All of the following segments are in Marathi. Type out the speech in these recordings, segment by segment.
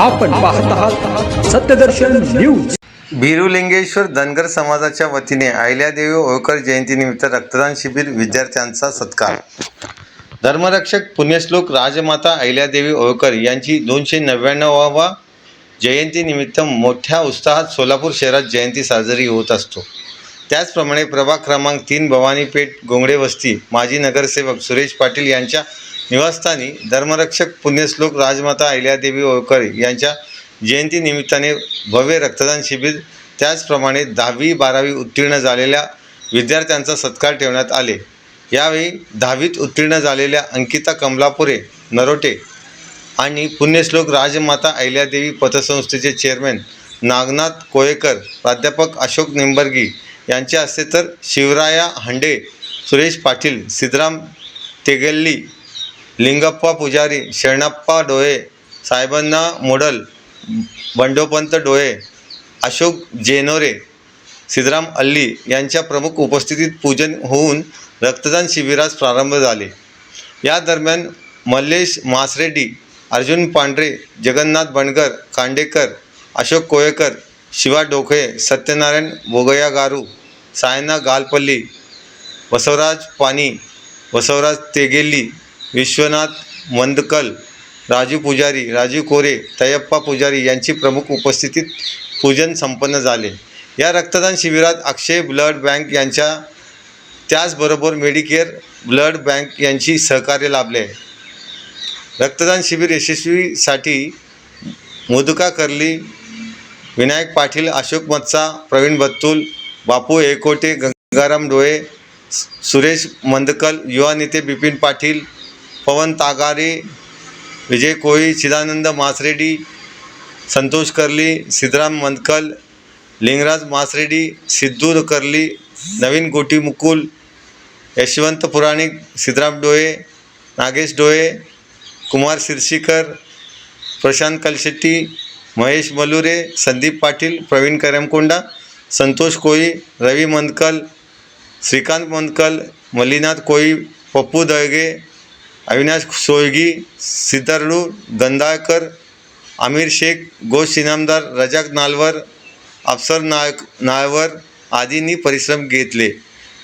आपण पाहत आहात सत्यदर्शन न्यूज भिरुलिंगेश्वर धनगर समाजाच्या वतीने अहिल्यादेवी होळकर जयंतीनिमित्त रक्तदान शिबिर विद्यार्थ्यांचा सत्कार. धर्मरक्षक पुण्यश्लोक राजमाता अहिल्यादेवी होळकर यांची दोनशे नव्याण्णवावा जयंतीनिमित्त मोठ्या उत्साहात सोलापूर शहरात जयंती साजरी होत असतो. त्याचप्रमाणे प्रभाग क्रमांक तीन भवानीपेठ गोंगडे वस्ती माजी नगरसेवक सुरेश पाटील यांच्या निवासस्थानी धर्मरक्षक पुण्यश्लोक राजमाता अहिल्यादेवी होळकर यांच्या जयंतीनिमित्ताने भव्य रक्तदान शिबिर त्याचप्रमाणे दहावी बारावी उत्तीर्ण झालेल्या विद्यार्थ्यांचा सत्कार ठेवण्यात आले. यावेळी दहावीत उत्तीर्ण झालेल्या अंकिता कमलापुरे नरोटे आणि पुण्यश्लोक राजमाता अहिल्यादेवी पतसंस्थेचे चेअरमॅन नागनाथ कोळेकर प्राध्यापक अशोक निंबर्गी यांच्या हस्ते तर शिवराया हंडे सुरेश पाटील सिद्धराम तेगल्ली लिंगप्पा पुजारी शरणप्पा डोळे साहेबांना मोडल बंडोपंत डोळे अशोक जेनोरे सिद्धराम अल्ली यांच्या प्रमुख उपस्थितीत पूजन होऊन रक्तदान शिबिरास प्रारंभ झाले या दरम्यान मल्लेश मासरेड्डी अर्जुन पांढरे जगन्नाथ बणकर कांडेकर अशोक कोयेकर शिवा डोखे सत्यनारायण बोगया गारू सायना गालपल्ली बसवराज पानी बसवराज तेगेल्ली विश्वनाथ मंदकल राजू पुजारी राजू कोरे तयप्पा पुजारी यांची प्रमुख उपस्थितीत पूजन संपन्न झाले. या रक्तदान शिबिरात अक्षय ब्लड बँक यांच्या त्याचबरोबर मेडिकेअर ब्लड बँक यांची सहकार्य लाभले. रक्तदान शिबिर यशस्वीसाठी मुदुका कर्ली विनायक पाटील अशोक मत्सा प्रवीण बत्तूल बापू एकोटे गंगाराम डोळे सुरेश मंदकल युवा नेते बिपिन पाटील पवन तागारे विजय कोळी चिदानंद मासरेडी संतोष कर्ली सिद्धराम मंदकल लिंगराज मासरेडी सिद्धू कर्ली नवीन गोटी मुकुल यशवंत पुराणिक सिद्धराम डोळे नागेश डोळे कुमार शिरशीकर प्रशांत कलशेट्टी महेश मलुरे संदीप पाटील प्रवीण करमकोंडा संतोष कोळी रवी मंदकल श्रीकांत मंदकल मल्लीनाथ कोळी पप्पू दळगे अविनाश सोयगी सिद्धार्डू गंधाळकर आमिर शेख गोश इनामदार रजाक नालवर अफसर नायक नाळवर आदींनी परिश्रम घेतले.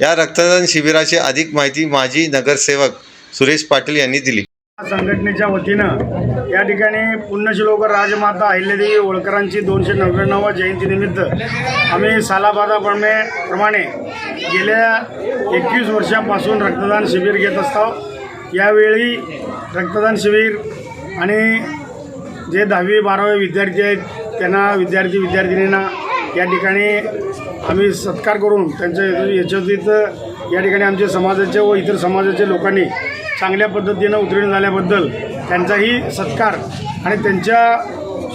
या रक्तदान शिबिराची अधिक माहिती माजी नगरसेवक सुरेश पाटील यांनी दिली. संघटनेच्या वतीनं या ठिकाणी पुण्यश्लोक राजमाता अहिल्यादेवी होळकरांची दोनशे नव्याण्णव जयंतीनिमित्त आम्ही सालाबादाप्रमे प्रमाणे गेल्या एकवीस वर्षापासून रक्तदान शिबिर घेत असतो. यावेळी रक्तदान शिबिर आणि जे दहावी बारावी विद्यार्थी आहेत त्यांना विद्यार्थी विद्यार्थिनींना या ठिकाणी आम्ही सत्कार करून त्यांच्या याच्यातीत या ठिकाणी आमच्या समाजाचे व इतर समाजाच्या लोकांनी चांगल्या पद्धतीनं उत्तीर्ण झाल्याबद्दल त्यांचाही सत्कार आणि त्यांच्या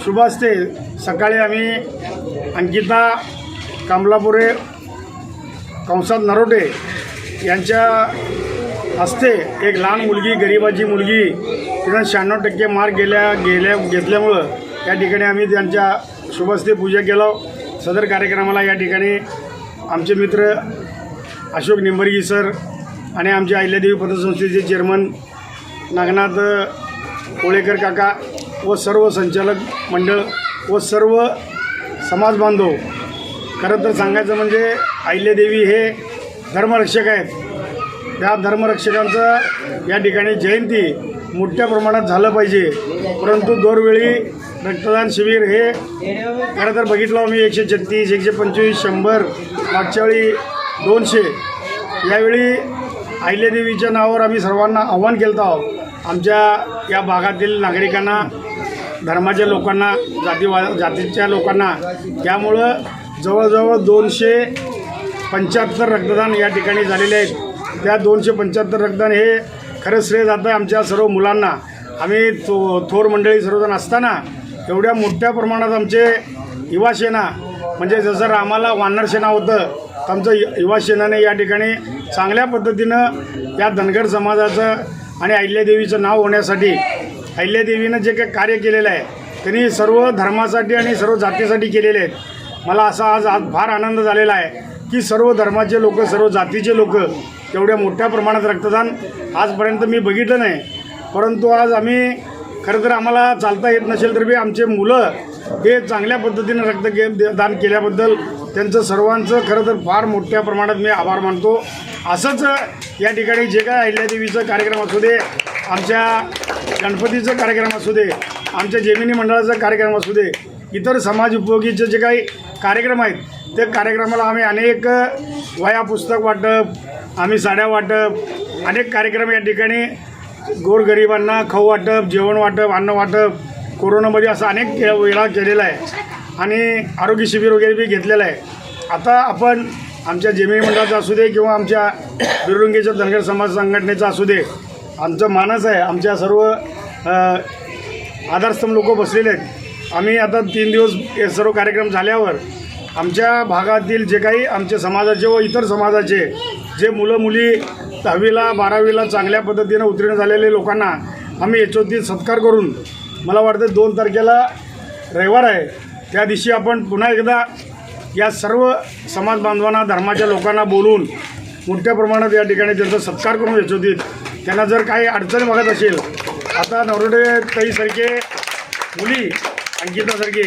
शुभास्ते सकाळी आम्ही अंकिता कमलापुरे कंसात नरोटे यांच्या असते. एक लहान मुलगी गरिबाची मुलगी तिथं शहाण्णव टक्के मार्क गेल्या गेल्या घेतल्यामुळं या ठिकाणी आम्ही त्यांच्या शुभस्ते पूजा केलो. सदर कार्यक्रमाला या ठिकाणी आमचे मित्र अशोक निंबर्गी सर आणि आमचे अहिल्यादेवी पतसंस्थेचे चेअरमन नागनाथ कोळेकर काका व सर्व संचालक मंडळ व सर्व समाज बांधव खरं तर सांगायचं म्हणजे अहिल्यादेवी हे धर्मरक्षक आहेत. त्या धर्मरक्षकांचं या ठिकाणी जयंती मोठ्या प्रमाणात झालं पाहिजे. परंतु दरवेळी रक्तदान शिबिर हे खरं तर बघितलं आम्ही एकशे छत्तीस एकशे पंचवीस शंभर मागच्या वेळी दोनशे. यावेळी अहिल्यादेवीच्या नावावर आम्ही सर्वांना आव्हान केलं आहोत आमच्या या भागातील नागरिकांना धर्माच्या लोकांना जातीवा जातीच्या लोकांना. त्यामुळं जवळजवळ दोनशे पंच्याहत्तर रक्तदान या ठिकाणी झालेले आहेत. त्या दोनशे पंच्याहत्तर रक्तदान हे खरं श्रेय जातं आहे आमच्या सर्व मुलांना. आम्ही थो थोर मंडळी सर्वजण असताना एवढ्या मोठ्या प्रमाणात आमचे युवा सेना म्हणजे जसं रामाला वानर सेना होतं तर आमचं यु- युवा सेनाने या ठिकाणी चांगल्या पद्धतीनं या धनगर समाजाचं आणि अहिल्यादेवीचं नाव होण्यासाठी अहिल्यादेवीनं जे काही कार्य केलेलं आहे त्यांनी सर्व धर्मासाठी आणि सर्व जातीसाठी केलेले आहेत. मला असा आज आज फार आनंद झालेला आहे. की सर्व धर्माचे लोक सर्व जातीचे लोक एवढ्या मोठ्या प्रमाणात रक्तदान आजपर्यंत मी बघितलं नाही. परंतु आज आम्ही खरं तर आम्हाला चालता येत नसेल तर बी आमचे मुलं हे चांगल्या पद्धतीने रक्त के दान केल्याबद्दल त्यांचं सर्वांचं खरं तर फार मोठ्या प्रमाणात मी आभार मानतो. असंच या ठिकाणी जे काय अहिल्यादेवीचं कार्यक्रम असू दे आमच्या गणपतीचं कार्यक्रम असू दे आमच्या जेमिनी मंडळाचा कार्यक्रम असू दे इतर समाज उपयोगीचे जे काही कार्यक्रम आहेत. त्या कार्यक्रमाला आम्ही अनेक वया पुस्तक वाटप आम्ही साड्या वाटप अनेक कार्यक्रम या ठिकाणी गोरगरिबांना खाऊ वाटप जेवण वाटप अन्न वाटप कोरोनामध्ये असं अनेक वेळा केलेला आहे. आणि आरोग्य शिबिर वगैरे बी घेतलेलं आहे. आता आपण आमच्या जेमी मंडळाचं असू दे किंवा आमच्या बिरुंगीच्या धनगर समाज संघटनेचा असू दे आमचं मानस आहे. आमच्या सर्व आधारस्तंभ लोक बसलेले आहेत. आम्ही आता तीन दिवस हे सर्व कार्यक्रम झाल्यावर आमच्या भागातील जे काही आमचे समाजाचे व इतर समाजाचे जे मुलं मुली दहावीला बारावीला चांगल्या पद्धतीनं उत्तीर्ण झालेले लोकांना आम्ही याच्यावरती सत्कार करून मला वाटतं दोन तारखेला रविवार आहे त्या दिवशी आपण पुन्हा एकदा या सर्व समाज बांधवांना धर्माच्या लोकांना बोलून मोठ्या प्रमाणात या ठिकाणी त्यांचा सत्कार करून याच्यावरती त्यांना जर काही अडचण बघत असेल आता नवरोडे ताईसारखे मुली अंकितासारखे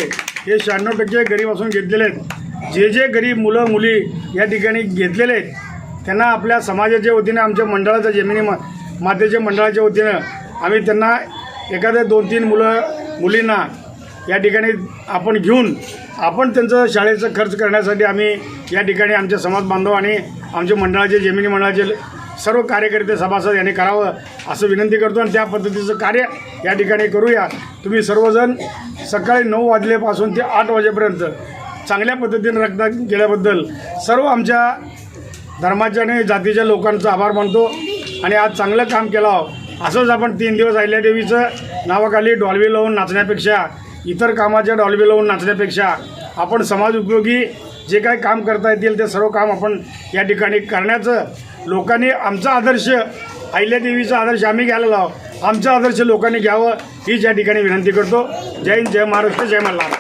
हे शहाण्णव टक्के गरीब असून घेतलेले आहेत. जे जे गरीब मुलं मुली या ठिकाणी घेतलेले आहेत त्यांना आपल्या समाजाच्या वतीने आमच्या मंडळाच्या जमिनी मा मातेच्या मंडळाच्या वतीनं आम्ही त्यांना एखाद्या दोन तीन मुलं मुलींना या ठिकाणी आपण घेऊन आपण त्यांचं शाळेचा खर्च करण्यासाठी आम्ही या ठिकाणी आमच्या समाज बांधव आणि आमच्या मंडळाचे जमिनी मंडळाचे सर्व कार्यकर्ते सभासद यांनी करावं असं विनंती करतो आणि त्या पद्धतीचं कार्य या ठिकाणी करूया. तुम्ही सर्वजण सकाळी नऊ वाजल्यापासून ते आठ वाजेपर्यंत चांगल्या पद्धतीने रक्तदान केल्याबद्दल सर्व आमच्या धर्माच्या आणि जातीच्या लोकांचा आभार मानतो आणि आज चांगलं काम केलं असंच आपण तीन दिवस अहिल्यादेवीचं नावाखाली डॉल्बी लावून नाचण्यापेक्षा इतर कामाच्या डॉल्बी लावून नाचण्यापेक्षा आपण समाज उपयोगी जे काही काम करता येतील ते सर्व काम आपण या ठिकाणी करण्याचं लोकांनी आमचा आदर्श अहिल्यादेवीचा आदर्श आम्ही घ्यायला आहोत. आमचा आदर्श लोकांनी घ्यावं हीच या ठिकाणी विनंती करतो. जय हिंद जय महाराष्ट्र जय मल्हार.